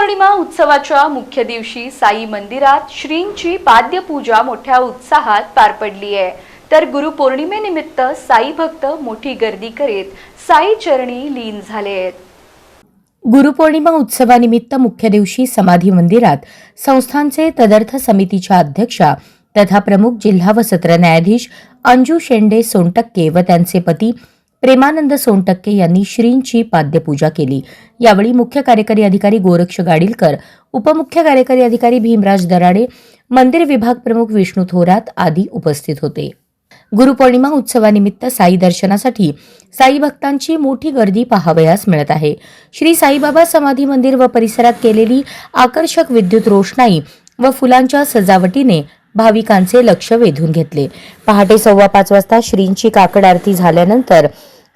गुरुपौर्णिमा उत्सवाच्या मुख्य दिवशी साई मंदिरात श्रींची पाद्यपूजा मोठ्या उत्साहात पार पडली आहे. तर गुरुपौर्णिमेनिमित्त साई भक्त मोठी गर्दी करीत साई चरणी लीन झाले आहेत. गुरुपौर्णिमा उत्सवानिमित्त मुख्य दिवशी समाधी मंदिरात संस्थानचे तदर्थ समितीच्या अध्यक्षा तथा प्रमुख जिल्हा व सत्र न्यायाधीश अंजू शेंडे सोनटक्के व त्यांचे पती प्रेमानंद सोनटक्के यांनी श्रींची पाद्यपूजा केली. यावेळी मुख्य कार्यकारी अधिकारी गोरक्ष गाडीलकर उपमुख्य कार्यकारी अधिकारी भीमराज दराडे मंदिर विभाग प्रमुख विष्णू थोरात आदी उपस्थित होते. गुरुपौर्णिमा उत्सवानिमित्त साई दर्शनासाठी साई भक्तांची मोठी गर्दी पाहावयास मिळत आहे. श्री साईबाबा समाधी मंदिर व परिसरात केलेली आकर्षक विद्युत रोषणाई व फुलांच्या सजावटीने भाविकांचे लक्ष वेधून घेतले. पहाटे सव्वा पाच वाजता श्रींची काकड आरती झाल्यानंतर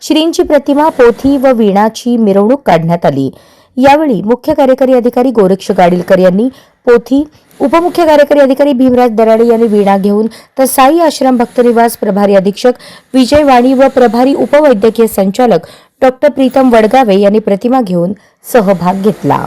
श्रींची प्रतिमा पोथी व वीणाची मिरवणूक काढण्यात आली. यावेळी मुख्य कार्यकारी अधिकारी गोरक्ष गाडीलकर यांनी पोथी उपमुख्य कार्यकारी अधिकारी भीमराज दराडे यांनी वीणा घेऊन तर साई आश्रम भक्तनिवास प्रभारी अधीक्षक विजय वाणी व प्रभारी उपवैद्यकीय संचालक डॉक्टर प्रीतम वडगावे यांनी प्रतिमा घेऊन सहभाग घेतला.